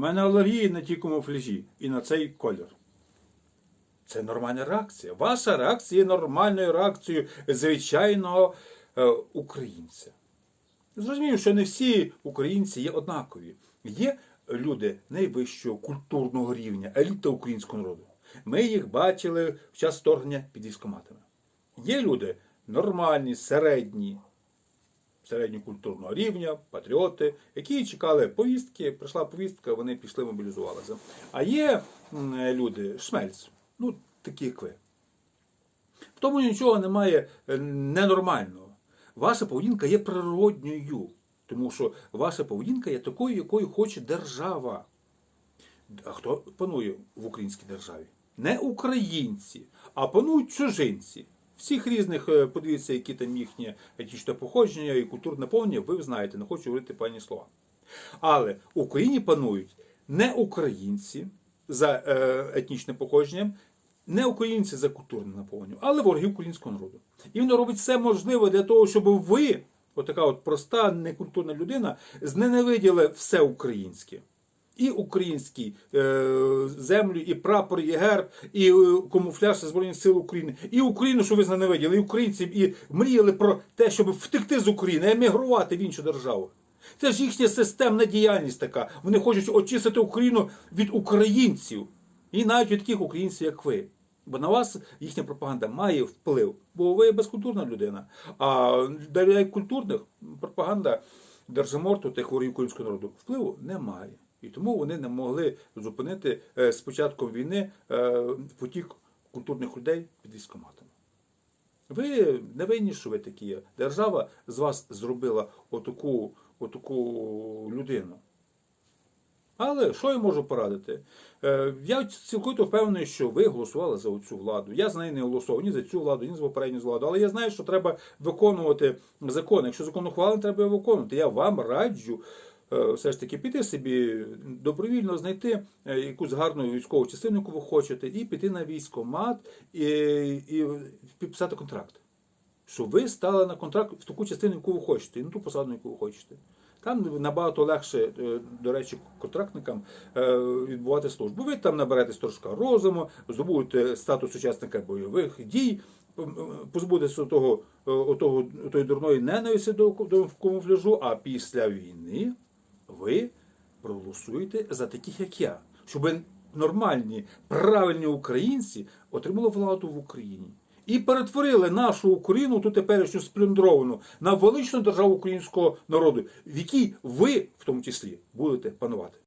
мене алергія на ті камуфляжі і на цей колір. Це нормальна реакція. Ваша реакція є нормальною реакцією звичайного е, українця. Зрозуміло, що не всі українці є однакові. Є люди найвищого культурного рівня, еліта українського народу. Ми їх бачили в час вторгнення під військоматами. Є люди нормальні, середні, середньокультурного рівня, патріоти, які чекали повістки, прийшла повістка, вони пішли мобілізувалися. А є люди, шмельц, ну, такі як ви. В тому нічого немає е, ненормального. Ваша поведінка є природньою, тому що ваша поведінка є такою, якою хоче держава. А хто панує в українській державі? Не українці, а панують чужинці. Всіх різних, е, подивіться, які там їхнє етнічне походження і культурне наповнення, ви знаєте, не хочу говорити пані слова. Але в Україні панують не українці за е, етнічним походженням, не українці за культурним наповненням, але вороги українського народу. І він робить все можливе для того, щоб ви, отака от проста, некультурна людина, зненавиділи все українське. І українські е, землю, і прапор, і герб, і е, камуфляж Збройних сил України, і Україну, що ви зненавиділи, і українців, і мріяли про те, щоб втекти з України, емігрувати в іншу державу. Це ж їхня системна діяльність така. Вони хочуть очистити Україну від українців. І навіть від таких українців, як ви. Бо на вас їхня пропаганда має вплив, бо ви безкультурна людина. А для культурних пропаганда держиморту та хворі українського народу впливу немає. І тому вони не могли зупинити е, з початком війни е, потік культурних людей під військоматами. Ви не винні, що ви такі. Держава з вас зробила отаку, отаку людину. Але що я можу порадити? Е, Я цілковито впевнений, що ви голосували за цю владу. Я за неї не голосував ні за цю владу, ні за попередню владу. Але я знаю, що треба виконувати закон. Якщо закон ухвалений, треба його виконувати. Я вам раджу все ж таки піти собі добровільно знайти е, якусь гарну військову частину, яку ви хочете, і піти на військомат і, і підписати контракт. Що ви стали на контракт в таку частину, яку ви хочете, і на ту посаду, яку ви хочете. Там набагато легше, е, до речі, контрактникам е, відбувати службу. Ви там наберетесь трошки розуму, здобудете статус учасника бойових дій, позбудетеся того, е, того, тої дурної ненависті до, до камуфляжу, а після війни ви проголосуєте за таких, як я, щоб нормальні, правильні українці отримали владу в Україні. І перетворили нашу Україну, ту теперішню сплюндровану, на величну державу українського народу, в якій ви, в тому числі, будете панувати.